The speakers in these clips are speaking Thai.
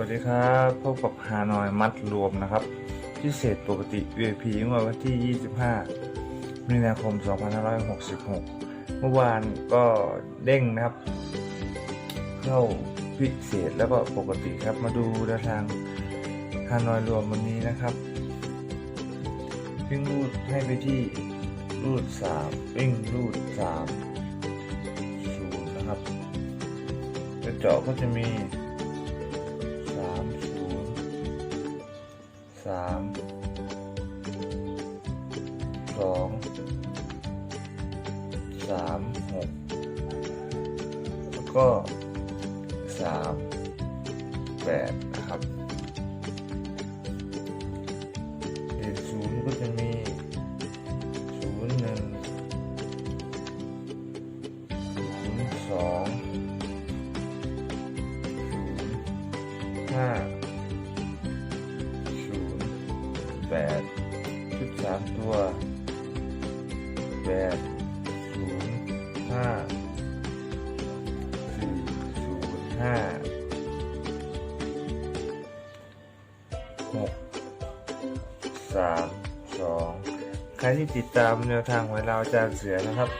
วัสดีครับพบกับฮานอยมัดรวมนะครับ พิเศษปกติ VIP งวดวันที่ 25 มีนาคม 2566 เมื่อวานก็เด้งนะครับ เข้าพิเศษแล้วก็ปกติครับมาดูแนวทางฮานอยรวมวันนี้นะครับวิ่งรูดให้ไปที่รูด3วิ่งรูด3 0นะครับกระเจาะก็จะมี องสามหกแล้วก็สามแปดนะครับเด่นศูนย์ก็จะมีศูนย์หนึ่งศูนย์สองศูนย์ห้าศูนย์แปดชุดสามตัว แปดศูนย์ห้าสี่ศูนย์ห้าหกสามสองใครที่ติดตามแนวทางหวยลาวอาจารย์เสือนะครับ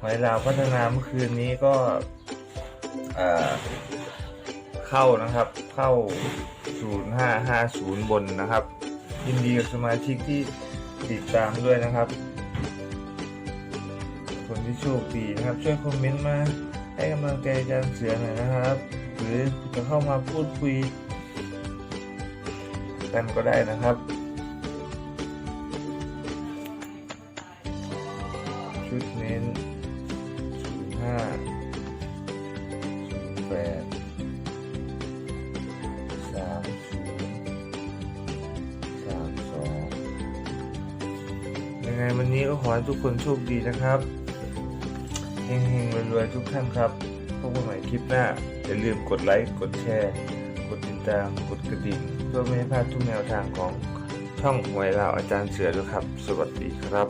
หวยลาวพัฒนาเมื่อคืนนี้ก็เอ่อเข้านะครับ เข้า 0550 บนนะครับ ยินดีกับสมาชิกที่ติดตามด้วยนะครับ คนที่โชคดีนะครับ ช่วยคอมเมนต์มาให้กำลังใจอาจารย์เสือหน่อยนะครับ หรือจะเข้ามาพูดคุยกันก็ได้นะครับชุดเน้น05 08สามศูนย์สามสองยังไงวันนี้ก็ขอให้ทุกคนโชคดีนะครับ เฮงๆรวยๆทุกท่านครับพบกันใหม่คลิปหน้า อย่าลืมกดไลค์ กดแชร์ กดติดตาม กดกระดิ่ง เพื่อไม่ให้พลาดทุกแนวทางของช่องหวยลาวอาจารย์เสือด้วยครับ สวัสดีครับ